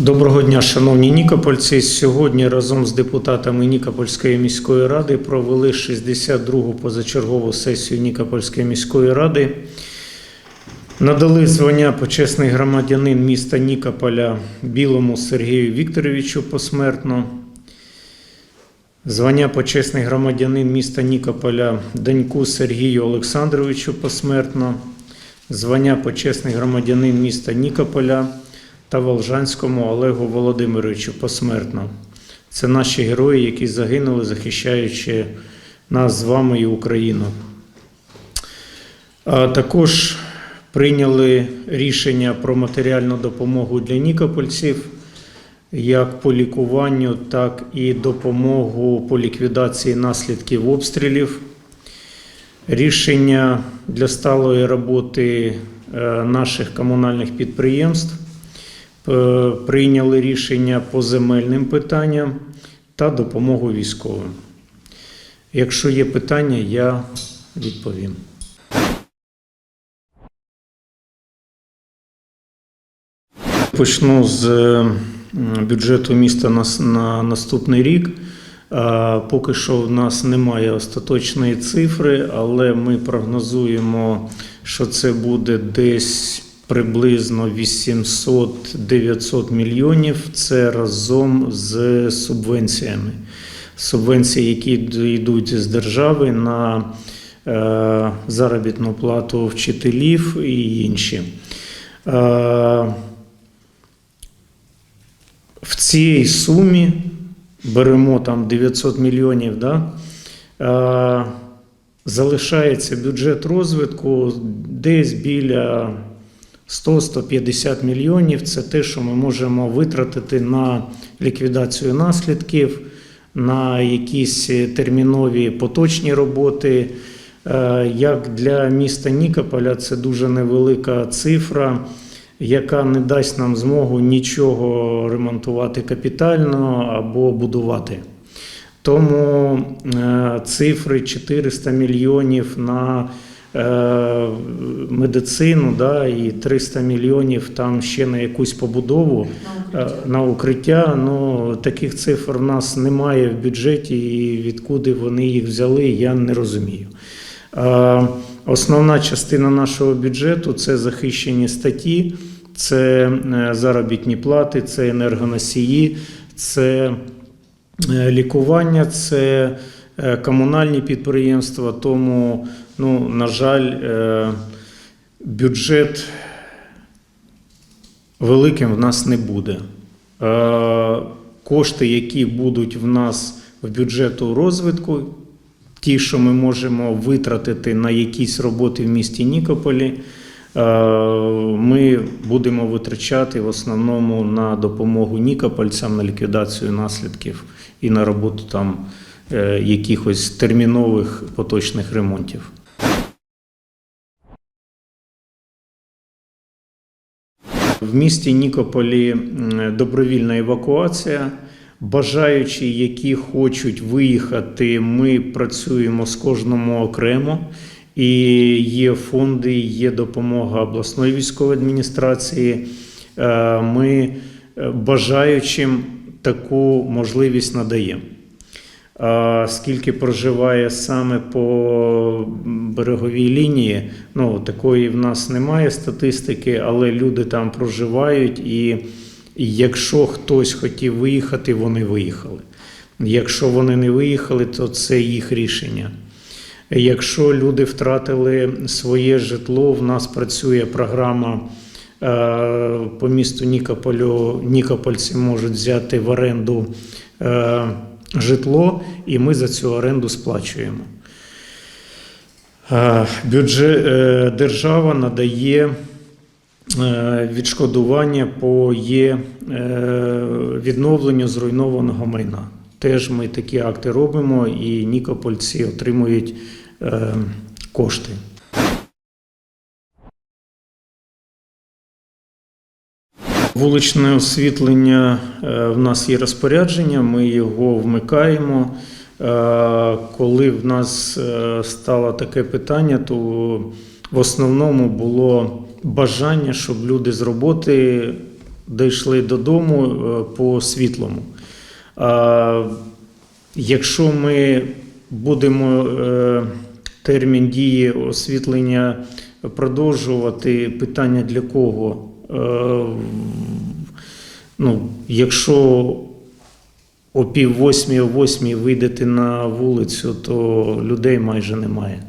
Доброго дня, шановні нікопольці. Сьогодні разом з депутатами Нікопольської міської ради провели 62-гу позачергову сесію Нікопольської міської ради. Надали звання почесний громадянин міста Нікополя Білому Сергію Вікторовичу посмертно. Звання почесний громадянин міста Нікополя Даньку Сергію Олександровичу посмертно. Звання почесний громадянин міста Нікополя та Волжанському Олегу Володимировичу посмертно. Це наші герої, які загинули, захищаючи нас з вами і Україну. Також прийняли рішення про матеріальну допомогу для нікопольців, як по лікуванню, так і допомогу по ліквідації наслідків обстрілів. Рішення для сталої роботи е, наших комунальних підприємств. Е, Прийняли рішення по земельним питанням та допомогу військовим. Якщо є питання, я відповім. Почну з е, бюджету міста на, на наступний рік. Поки що в нас немає остаточної цифри, але ми прогнозуємо, що це буде десь приблизно 800-900 мільйонів. Це разом з субвенціями. Субвенції, які йдуть з держави на е, заробітну плату вчителів і інші. Е, в цій сумі беремо там 900 мільйонів, да, е, залишається бюджет розвитку десь біля 100-150 мільйонів. Це те, що ми можемо витратити на ліквідацію наслідків, на якісь термінові поточні роботи. Е, Як для міста Нікополя це дуже невелика цифра яка не дасть нам змогу нічого ремонтувати капітально або будувати. Тому е, цифри 400 мільйонів на медицину да, і 300 мільйонів там ще на якусь побудову е, на укриття. Ну, таких цифр в нас немає в бюджеті, і відкуди вони їх взяли, я не розумію. Е, Основна частина нашого бюджету це захищені статті, це е, заробітні плати, це енергоносії, це е, лікування, це е, комунальні підприємства. Тому, ну, на жаль, е, бюджет великим в нас не буде. Е, Кошти, які будуть в нас в бюджету розвитку, ті, що ми можемо витратити на якісь роботи в місті Нікополі, е, ми будемо витрачати в основному на допомогу нікопольцям, на ліквідацію наслідків і на роботу там якихось термінових поточних ремонтів. В місті Нікополі добровільна евакуація. Бажаючі, які хочуть виїхати, ми працюємо з кожному окремо. І є фонди, є допомога обласної військової адміністрації. Е, Ми е, бажаючим таку можливість надаємо. Скільки проживає саме по береговій лінії, ну такої в нас немає статистики, але люди там проживають, і якщо хтось хотів виїхати, вони виїхали. Якщо вони не виїхали, то це їх рішення. Якщо люди втратили своє житло, в нас працює програма е, по місту Нікополю. Нікопольці можуть взяти в оренду е, житло, і ми за цю оренду сплачуємо. Е, Бюджет, е, держава надає е, відшкодування по є відновленню зруйнованого майна. Теж ми такі акти робимо, і нікопольці отримують кошти. Вуличне освітлення е, в нас є розпорядження, ми його вмикаємо. Е, Коли в нас е, стало таке питання, то в основному було бажання, щоб люди з роботи дійшли додому по світлому. Якщо ми будемо термін дії освітлення продовжувати, питання для кого? Ну, якщо о пів восьмій, о восьмій вийдете на вулицю, то людей майже немає.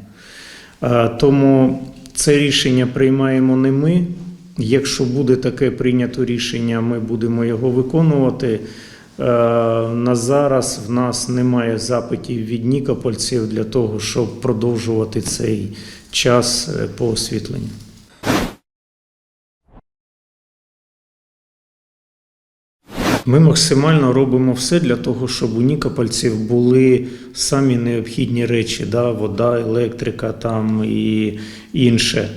Тому це рішення приймаємо не ми. Якщо буде таке прийнято рішення, ми будемо його виконувати. На зараз в нас немає запитів від нікопольців для того, щоб продовжувати цей час е, по освітленню. Ми максимально робимо все для того, щоб у нікопольців були самі необхідні речі: да, вода, електрика там і інше.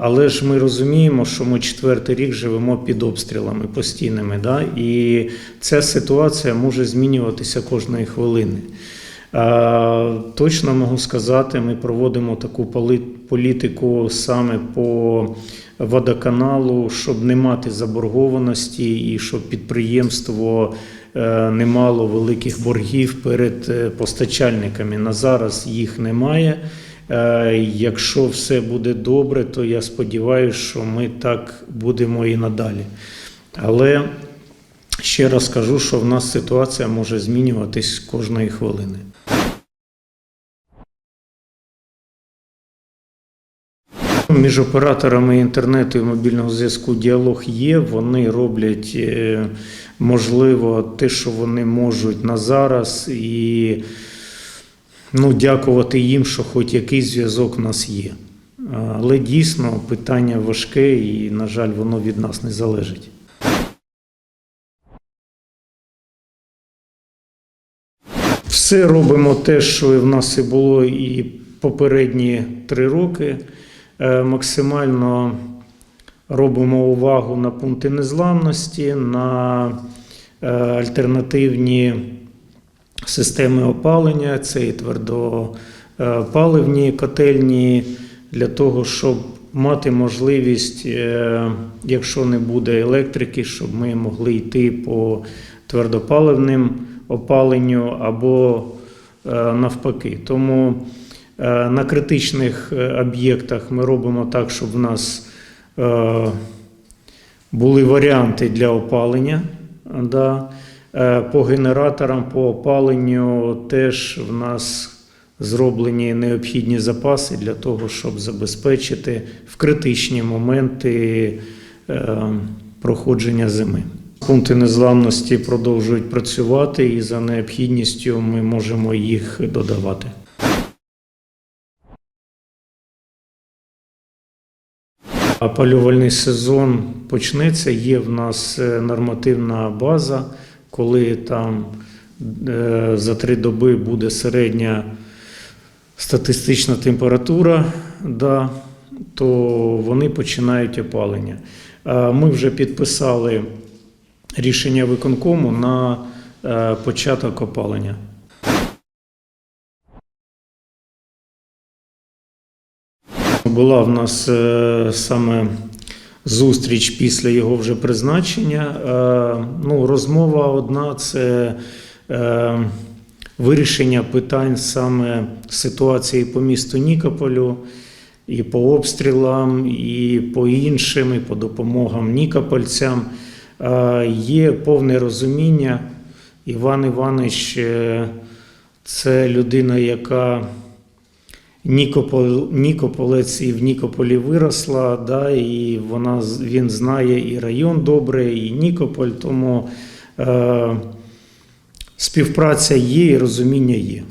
Але ж ми розуміємо, що ми четвертий рік живемо під обстрілами постійними, да? і ця ситуація може змінюватися кожної хвилини. А, Точно можу сказати, ми проводимо таку політику саме по водоканалу, щоб не мати заборгованості і щоб підприємство е, не мало великих боргів перед е, постачальниками. На зараз їх немає. Е, Якщо все буде добре, то я сподіваюся, що ми так будемо і надалі. Але ще раз кажу, що в нас ситуація може змінюватись кожної хвилини. Між операторами інтернету і мобільного зв'язку діалог є. Вони роблять е, можливо те, що вони можуть на зараз, і ну, дякувати їм, що хоч якийсь зв'язок у нас є. Але дійсно питання важке і, на жаль, воно від нас не залежить. Все робимо те, що в нас і було і попередні три роки. Е, Максимально робимо увагу на пункти незламності, на е, альтернативні системи опалення, це і твердопаливні котельні, для того, щоб мати можливість, е, якщо не буде електрики, щоб ми могли йти по твердопаливним опаленню або е, навпаки. Тому е, на критичних е, об'єктах ми робимо так, щоб в нас були варіанти для опалення. Да. По генераторам, по опаленню теж в нас зроблені необхідні запаси для того, щоб забезпечити в критичні моменти проходження зими. Пункти незламності продовжують працювати, і за необхідністю ми можемо їх додавати. Опалювальний сезон почнеться. Є в нас е, нормативна база, коли там е, за три доби буде середня статистична температура, да, то вони починають опалення. Ми вже підписали рішення виконкому на е, початок опалення. Була в нас е, саме зустріч після його вже призначення. Е, Ну, розмова одна це вирішення питань саме ситуації по місту Нікополю, і по обстрілам, і по іншим, і по допомогам нікопольцям. Е, Є повне розуміння. Іван Іванович е, це людина, яка Нікопол, Нікополець і в Нікополі виросла, да, і вона, він знає і район добре, і Нікополь, тому е, співпраця є і розуміння є.